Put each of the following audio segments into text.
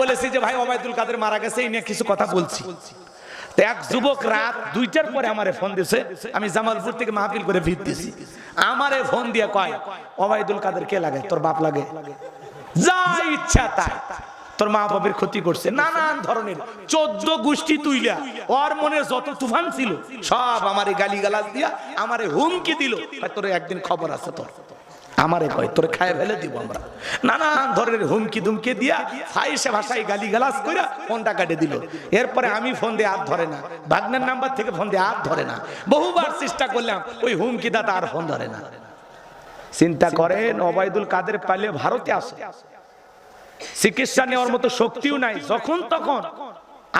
বলেছি যে, ভাই, ওবায়দুল কাদের মারা গেছে, এই নিয়ে কিছু কথা বলছি। এক যুবক রাত দুইটার পরে আমারে ফোন দিছে। আমি জামালপুর থেকে মাহফিল করে ফিরতেছি আমারে ফোন দিয়ে কয়, ওবায়দুল কাদের কে লাগে? তোর বাপ লাগে? যা ইচ্ছা তাই। তোর মা বাপের ক্ষতি করছে, নানান ধরনের। চোদ্দ গোষ্ঠী তুইলা, ওর মনে যত তুফান ছিল, সব আমারে গালি গালাজ দিয়া, আমারে হুমকি দিল। তোর একদিন খবর আছে তোর। আমারে কয়, তোরে খায় ফেলে দিব আমরা। নানান ধরনের হুমকি দুমকি দিয়া ফাইসে ভাষায় গালি গালাজ কইরা ফোনটা কাটে দিল। এরপরে আমি ফোন দিয়ে আর ধরে না। ভাগ্নের নাম্বার থেকে ফোন দিয়ে আর ধরে না। বহুবার চেষ্টা করলাম, ওই হুমকি দাতা আর ফোন ধরে না। চিন্তা করেন, ওবায়দুল কাদের পাইলে ভারতে আসে চিকিৎসা নেওয়ার মতো শক্তিও নাই। যখন তখন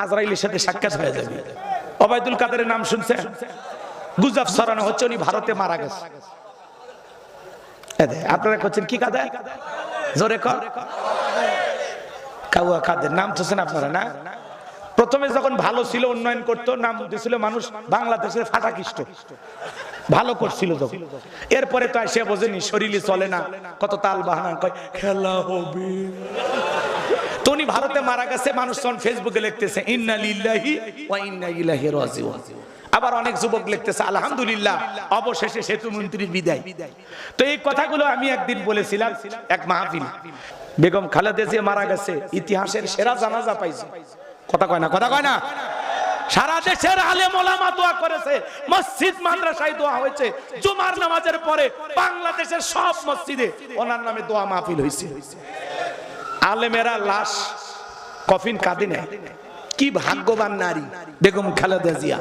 আজরাইলের সাথে সাক্ষাৎ হয়ে যাবে। ওবায়দুল কাদের নাম শুনছেন? গুজব সরানো হচ্ছে, উনি ভারতে মারা গেছে। আপনারা করছেন কি কাদের জোরে কাউয়া কাদের? নাম শুনছেন আপনারা, না? প্রথমে যখন ভালো ছিল উন্নয়ন করতো, নাম দিয়েছিল মানুষ বাংলাদেশের ফাটাকিষ্ট। ভালো করছিল যখন। এরপরে তো সে বোঝেনি শরীরে চলে না। কত তাল বাহানা কয়, খেলা হবে। তো উনি ভারতে মারা গেছে মানুষ তখন ফেসবুকে লিখতেছে, ইন্না লিল্লাহি ওয়া ইন্না ইলাইহি রাজিউন। আবার অনেক যুবক লিখতেছে, আলহামদুলিল্লাহ, অবশেষে সেতু মন্ত্রীর বিদায়। তো এই কথাগুলো আমি একদিন বলেছিলাম এক মাহফিল। বেগম খালেদা জিয়া মারা গেছে, ইতিহাসের সেরা জানাজা পাইছে। কথা কয় না, কথা কয় না? সারা দেশের আলেম ওলামা দোয়া করেছে, মসজিদ, মাদ্রাসায় দোয়া হয়েছে। জুমার নামাজের পরে বাংলাদেশের সব মসজিদে ওনার নামে দোয়া মাহফিল হয়েছে আলেমেরা লাশ কফিন কাঁদে নেয়। কি ভাগ্যবান নারী, বেগম খালেদা জিয়া।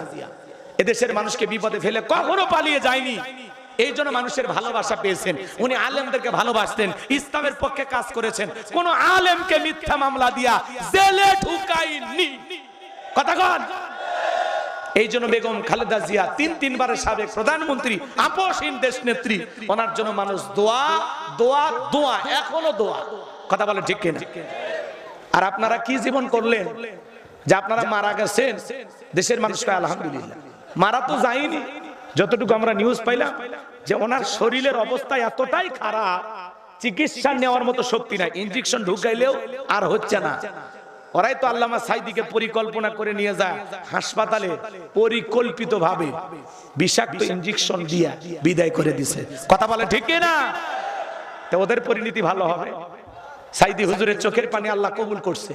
এদেশের মানুষকে বিপদে ফেলে কখনো পালিয়ে যায়নি। এই জন্য মানুষের ভালোবাসা পেয়েছেন। উনি আলেমদেরকে ভালোবাসতেন, ইসলামের পক্ষে কাজ করেছেন। কোন আলেমকে মিথ্যা মামলা দিয়া জেলে ঢুকাইনি কথা কন। এই জন্য বেগম খালেদা জিয়া তিন তিনবারের সাবেক প্রধানমন্ত্রী আপসহীন দেশ নেত্রী। ওনার জন্য মানুষ দোয়া দোয়া দোয়া, এখনও দোয়া। কথা বলে ঠিক কিনা? আর আপনারা কি জীবন করলেন? যে আপনারা মারা গেছেন, দেশের মানুষকে আলহামদুলিল্লাহ। মারা তো যায়নি। যতটুকু আমরা নিউজ পাইলাম, যে ওনার শরীরের অবস্থা এতটাই খারাপ, চিকিৎসা নেওয়ার মতো শক্তি নাই ইনজেকশন ঢুকাইলেও আর হচ্ছে না। ওরাই তো আল্লামা সাইদিকে পরিকল্পনা করে নিয়ে যায়, হাসপাতালে পরিকল্পিত ভাবে বিষাক্ত ইনজেকশন দিয়া বিদায় করে দিছে। কথা বলে ঠিক না তো ওদের পরিণতি ভালো হবে। সাইদি হুজুরের চোখের পানি আল্লাহ কবুল করছে।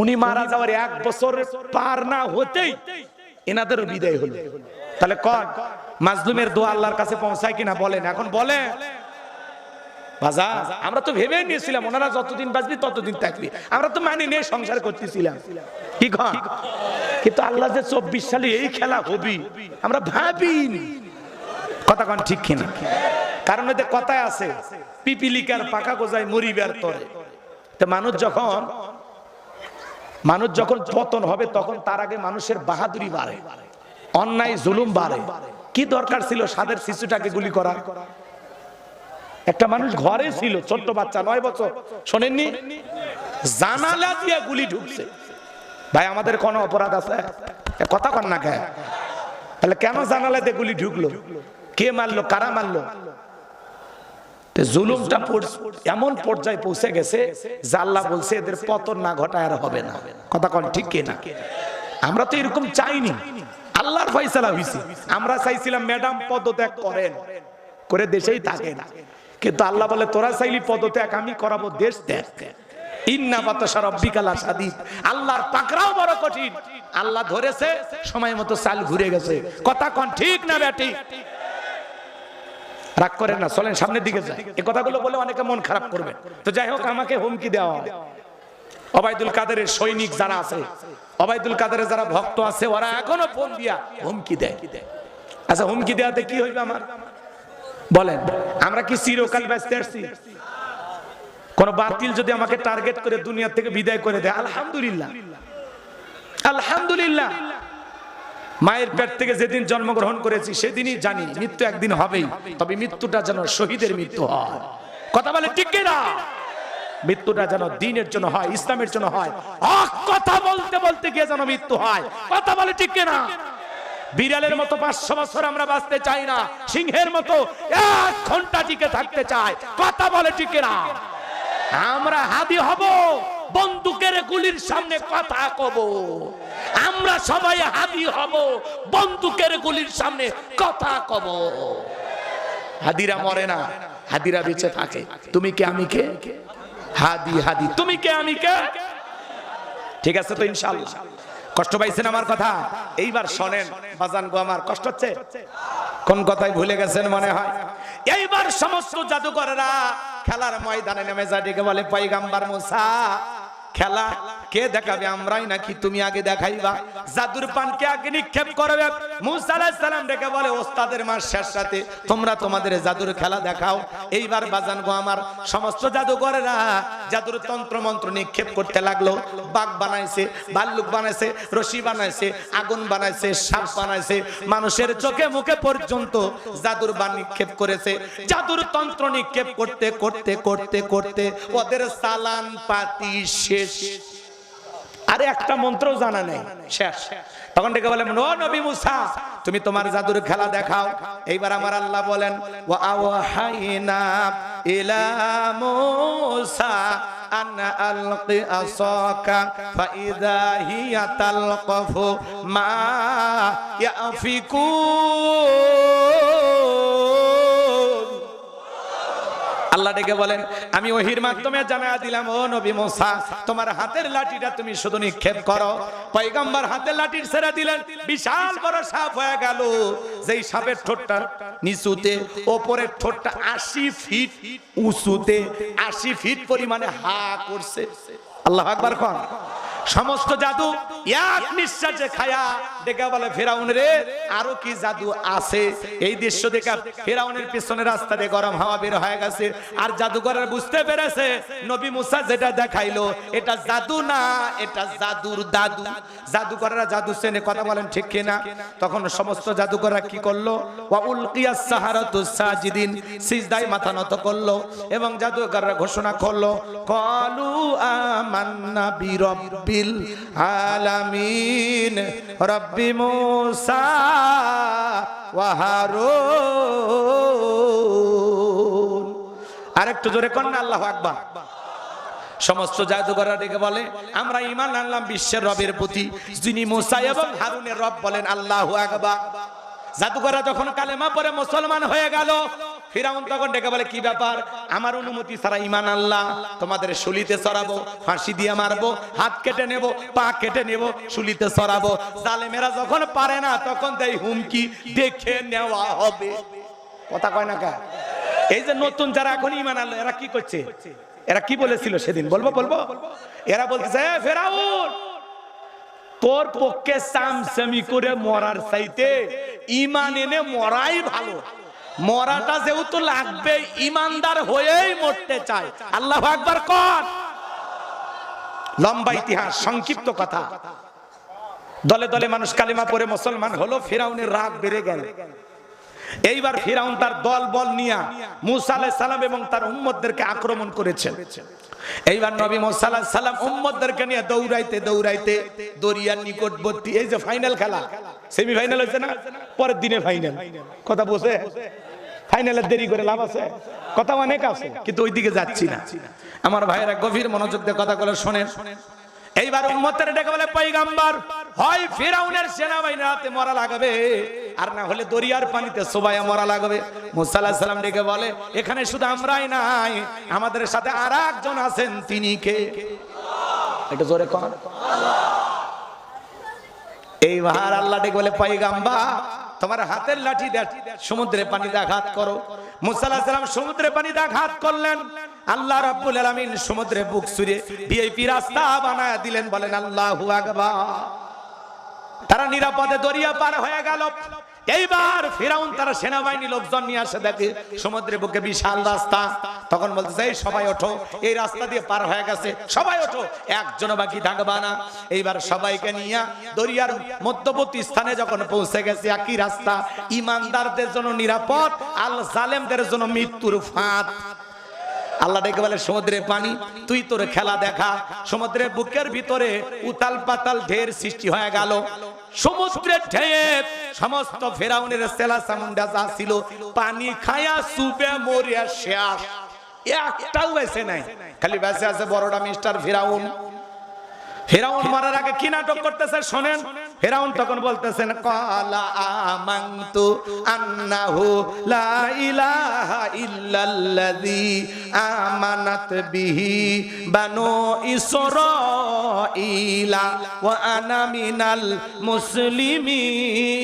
উনি মারা যাওয়ার এক বছর পার না হতেই এনাদেরও বিদায় হলো। তাহলে কন মাজলুমের দোয়া আল্লাহর কাছে পৌঁছায় কিনা বলেন। এখন বলে আমরা তো ভেবে নিয়েছিলাম, ওনারা যতদিন বাঁচবি ততদিন থাকবি। আমরা তো মানি নিয়ে সংসার করতেছিলাম। কি কিন্তু আল্লাহ যে চব্বিশ সালে এই খেলা হবি, আমরা ভাবিনি। কথা কন ঠিক কিনা? কারণ এতে কথায় আছে, পিপিলিকার পাকা গোজায় মরিবার তরে। তো মানুষ যখন মানুষ যখন পতন হবে, তখন তার আগে মানুষের বাহাদুরি বাড়ে, অন্যায়, জুলুম বাড়ে। কি দরকার ছিল সাদের শিশুটাকে গুলি করা? একটা মানুষ ঘরে ছিল, ছোট্ট বাচ্চা, নয় বছর। শোনেননি? জানালা দিয়ে গুলি ঢুকছে। ভাই, আমাদের কোনো অপরাধ আছে? কথা কন না তাহলে কেন জানালা দিয়ে গুলি ঢুকলো? কে মারলো? কারা মারলো? জুলুমটা এমন পর্যায়ে পৌঁছে গেছে আল্লাহ বলছে, এদের পতন না ঘটায় আর হবে না। কথা কন ঠিক কিনা? আমরা তো এরকম চাইনি। আল্লাহর ফয়সালা হইছে। আমরা চাইছিলাম, ম্যাডাম, পদত্যাগ করেন। করে দেশেই থাকেন। কিন্তু আল্লাহ বলে, তোরা চাইলি পদত্যাগ, আমি করাবো দেশ ত্যাগ। আল্লাহ ধরেছে, সময় মতো চাল ঘুরে গেছে। কথা কন ঠিক না, ব্যাটি? রাগ করেন না, চলেন সামনের দিকে যাই। এই কথাগুলো বলে অনেকে মন খারাপ করবে। তো যাই হোক, আমাকে হুমকি দেওয়া হয়। অবায়দুল কাদেরের সৈনিক যারা আছে, অবায়দুল কাদেরের যারা ভক্ত আছে, ওরা এখনও ফোন দিয়া হুমকি দেয়। আচ্ছা হুমকি দেওয়াতে কি হইবে আমার? বলেন, আমরা কি চিরকাল ব্যস্ত আসছি কোন বাতিল যদি আমাকে টার্গেট করে দুনিয়া থেকে বিদায় করে দেয়, আলহামদুলিল্লাহ। আলহামদুলিল্লাহ। মায়ের পেট থেকে যেদিন জন্মগ্রহণ করেছি, সেদিনই জানি মৃত্যু একদিন হবেই, তবে মৃত্যুটা যেন শহীদের মৃত্যু হয়। কথা বলে ঠিক না মৃত্যুটা যেন দিনের জন্য হয়, ইসলামের জন্য হয়। কথা বলতে বলতে গিয়ে যেন মৃত্যু হয়। কথা বলে ঠিক না বিড়ালের মতো পাঁচশো বছর আমরা বাঁচতে চাই না, সিংহের মতো এক ঘণ্টা টিকে থাকতে চাই। কথা বলে ঠিক না আমরা হাদি হব। বন্দুকের গুলির সামনে কথা কব। আমরা সবাই হাদি হব, বন্দুকের গুলির সামনে কথা কব। হাদিরা মরে না, হাদিরা বেঁচে থাকে। তুমি কে, আমি কে? হাদি হাদি। তুমি কে, আমি কে? ঠিক আছে তো ইনশাআল্লাহ। কষ্ট পাইছেন আমার কথা? এইবার শোনেন, বাজান গো আমার, কষ্ট হচ্ছে? কোন কথাই ভুলে গেছেন মনে হয়? এইবার সমস্ত জাদুকরেরা খেলার ময়দানে নেমে যায়, ডেকে বলে, পয়গাম্বার মুসা খেলা কে দেখাবে? আমরাই নাকি তুমি আগে দেখাইবা? জাদুর পানকে আগে নিক্ষেপ করবে। মুসা আলাইহিস সালাম ডেকে বলে, ওস্তাদের মার শেষ সাথে তোমরা তোমাদের জাদুর খেলা দেখাও। এইবার বাজান গো আমার, সমস্ত জাদুকরেরা জাদুর তন্ত্র মন্ত্র নিক্ষেপ করতে লাগল। বাঘ বানাইছে, ভাল্লুক বানাইছে, রশি বানাইছে, আগুন বানাইছে, সাপ বানাইছে। মানুষের চোখে মুখে পর্যন্ত জাদুর বান নিক্ষেপ করেছে। জাদুর তন্ত্র নিক্ষেপ করতে করতে করতে করতে ওদের সালান পাতি শেষ। আরে একটা মন্ত্রও জানা নেই। শেষ। তখন ডেকে বলেন ও নবী মুসা, তুমি তোমার জাদুর খেলা দেখাও। এইবার আমার আল্লাহ বলেন, ওয়া আওহাইনা ইলা মুসা আন আলকি আসাকা ফাইদা হিয়া তালকাফু মা ইয়াফিকুন। আল্লাহ ডেকে বলেন, আমি ওহির মাধ্যমে জানা দিলাম, ও নবী মোসা, তোমার হাতের লাঠিটা তুমি শুধু নিক্ষেপ করো। পয়গম্বর হাতের লাঠির ছেড়ে দিলেন, বিশাল বড় সাপ হয়ে গেল। যেই সাপের ঠোঁটটা নিচুতে, ওপরের ঠোঁটটা আশি ফিট উঁচুতে, আশি ফিট পরিমাণে হা করছে। আল্লাহ আকবার কন? সমস্ত জাদু এক নিঃশ্বাসে খায়া ডেকে বলে, ফেরাউন রে, আরও কি জাদু আছে? এই দৃশ্য দেখা ফেরাউনের পিছনে রাস্তা দিয়ে গরম হাওয়া বের হয়ে গেছে। আর জাদুকরের বুঝতে পেরেছে, নবী মুসা যেটা দেখাইলো, এটা জাদু না, এটা জাদুর দাদু। জাদুকররা জাদু শ্রেণি কথা বলেন ঠিক কিনা? তখন সমস্ত জাদুকররা কি করল? ওয়া উলকিয়াস সাহারাতু সাজিদিন, সিজদায় মাথা নত করল এবং জাদুকররা ঘোষণা করল, কলু আমান্না বিরব্বিল আলামিন। রব্বি মুসা ওয়া হারুন। আরেকটু জোরে কন্যা আল্লাহু আকবার। সমস্ত জাদুঘররা ডেকে বলে, আমরা ইমান আনলাম বিশ্বের রবের প্রতি, যিনি মুসা এবং হারুনের রব বলেন আল্লাহু আকবার। জাদুঘররা যখন কালেমা পরে মুসলমান হয়ে গেল ফিরাউন তখন ডেকে বলে, কি ব্যাপার? আমার অনুমতি ছাড়া ইমান আল্লাহ তোমাদের শুলিতে চড়াবো, ফাঁসি দিয়ে মারবো, হাত কেটে নেব, পা কেটে নেব শুলিতে চড়াবো। জালেমেরা যখন পারে না, তখন দেয় হুমকি, দেখে নেওয়া হবে। কথা কয় না কা? এই যে নতুন যারা এখন ইমান আল্লাহ এরা কি করছে? এরা কি বলেছিল সেদিন? বলব বলব? এরা বলতেছে, "এ ফেরাউন, তোর পক্ষে সামসামি করে মরার চাইতে ইমান এনে মরাই ভালো। মরাটা যেহেতু লাগবে, ইমানদার হয়েই মরতে চায়। আল্লাহ একবার কর। লম্বা ইতিহাস, সংক্ষিপ্ত কথা। দলে দলে মানুষ কালিমা পরে মুসলমান হলো, ফেরাউনের রাগ বেড়ে গেল। এইবার ফিরাউন তার দল বল নিয়া মুসা আলাইহিস সালাম এবং তার উম্মতদেরকে আক্রমণ করেছেন। এইবার নবী মুসা আলাইহিস সালাম উম্মতদেরকে নিয়ে দৌড়াইতে দৌড়াইতে দরিয়ার নিকটবর্তী, এই যে ফাইনাল খেলা সেমিফাইনাল হয়েছে না? পরের দিনে ফাইনাল কথা বসে ফাইনালের দেরি করে লাভ আছে? কথা অনেক আছে, কিন্তু ওই দিকে যাচ্ছি না। আমার ভাইয়েরা গভীর মনোযোগ দিয়ে কথাগুলো শোনেন। এইবার উম্মতের ডেকে বলে, পয়গাম্বর হয় ফিরাউনের সেনাবাহিনীর হাতে মরা লাগবে, আর না হলে দরিয়ার পানিতে সোবায়া মরা লাগবে। মুসা আলাইহিস সালাম ডেকে বলে, এখানে শুধু আমরাই নাই, আমাদের সাথে আর একজন আছেন, তিনি কে? একটু জোরে কন। এইবার আল্লাহ ডেকে বলে পয়গাম্বা তোমার হাতের লাঠি দিয়ে সমুদ্রে পানিতে আঘাত করো। মুসা আলাইহিস সালাম সমুদ্রে পানিতে আঘাত করলেন। আল্লাহ রাব্বুল আলামিন সমুদ্রে বুক সুরে ভিআইপি রাস্তা বানায় দিলেন, বলেন, আল্লাহু আকবার। তারা নিরাপদে দরিয়া পার হয়ে গেল। এইবার ফিরাউন তারা সেনাবাহিনী লোকজন নিয়ে আসে, দেখে সমুদ্রের বুকে বিশাল রাস্তা। তখন বলতেছে, এই সবাই ওঠো, এই রাস্তা দিয়ে পার হয়ে গেছে, সবাই ওঠো একজন বাকি থাকবা না। এইবার সবাইকে নিয়ে দরিয়ার মধ্যবর্তী স্থানে যখন পৌঁছে গেছে, একই রাস্তা, ইমানদারদের জন্য নিরাপদ আল জালেমদের জন্য মৃত্যুর ফাঁদ। আল্লাহ ডেকে বলে, সমুদ্রের পানি, তুই তোর খেলা দেখা। সমুদ্রের বুকের ভিতরে উতাল পাতাল ঢের সৃষ্টি হয়ে গেল। সমুদ্রের ঢেয়ে সমস্ত ফেরাউনের সেলা সামুন্ডা যা ছিল, পানি খায়া সুবে মরিয়া শেষ। একটাও বেঁচে নাই। খালি বেঁচে আছে বড়টা মিস্টার ফিরাউন। ফেরাউন মারার আগে কি নাটক করতেছে শোনেন? ফেরাউন তখন বলতেছেন, কালা আমান্তু আন্নাহু লা ইলাহা ইল্লাল্লাযী আমানাত বিহি বানু ইসরাঈলা ওয়া আনা মিনাল মুসলিমিন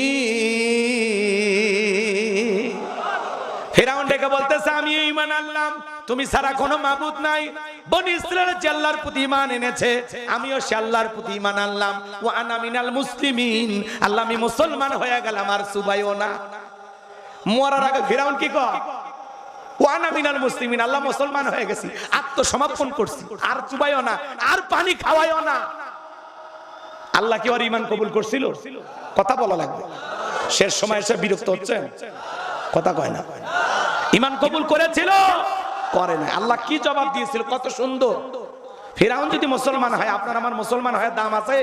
ডেকে বলতেছে, আমি ঈমান আনলাম। তুমি ছাড়া কোনো মাবুদ নাই। বনি ইসরায়েলের যে আল্লাহর প্রতি ঈমান এনেছে, আমিও সে আল্লাহর প্রতি ঈমান আনলাম। ও আনা মিনাল মুসলিমিন। আল্লাহ, আমি মুসলমান হয়ে গেলাম, আর সুবাইও না। মরার আগে ফেরাউন কি কয়? কথা কয় না। ইমান কবুল করেছিল? করে না আল্লাহ কি জবাব দিয়েছিল? কত সুন্দর। ফেরাউন যদি মুসলমান হয়, আপনার আমার মুসলমান হয় দাম আছে?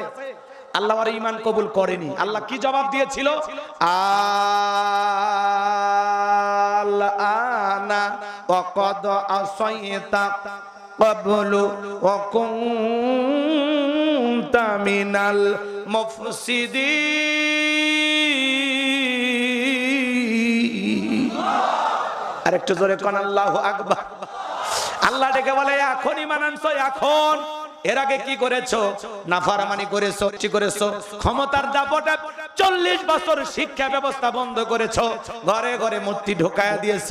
আল্লাহ আর ইমান কবুল করেনি। আল্লাহ কি জবাব দিয়েছিল? আনা মুফসিদিন। আর একটু জোরে কন, আল্লাহ আকবার। আল্লাহ ডেকে বলে এখনই আনছো, এখন। এর আগে কি করেছ? নাফারমানি করেছ, কি করেছ? ক্ষমতার দাপটে চল্লিশ বছর শিক্ষা ব্যবস্থা বন্ধ করেছ। ঘরে ঘরে মূর্তি ঢোকায়া দিয়েছ।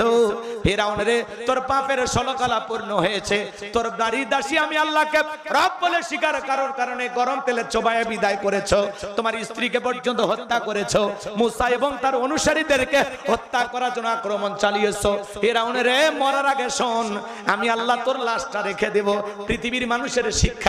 ফেরাউন রে, তোর পাপের সলকালা পূর্ণ হয়েছে। তোর দাড়ি দাসী আমি আল্লাহকে রব বলে স্বীকার কারোর কারণে গরম তেলে চোবায়ে বিদায় করেছ। তোমার স্ত্রীকে পর্যন্ত হত্যা করেছ। মুসা এবং তার অনুসারীদেরকে হত্যা করার জন্য আক্রমণ চালিয়েছো। ফেরাউন রে, মরার আগে শোন, আমি আল্লাহ তোর লাশটা রেখে দেব। পৃথিবীর মানুষের শিক্ষা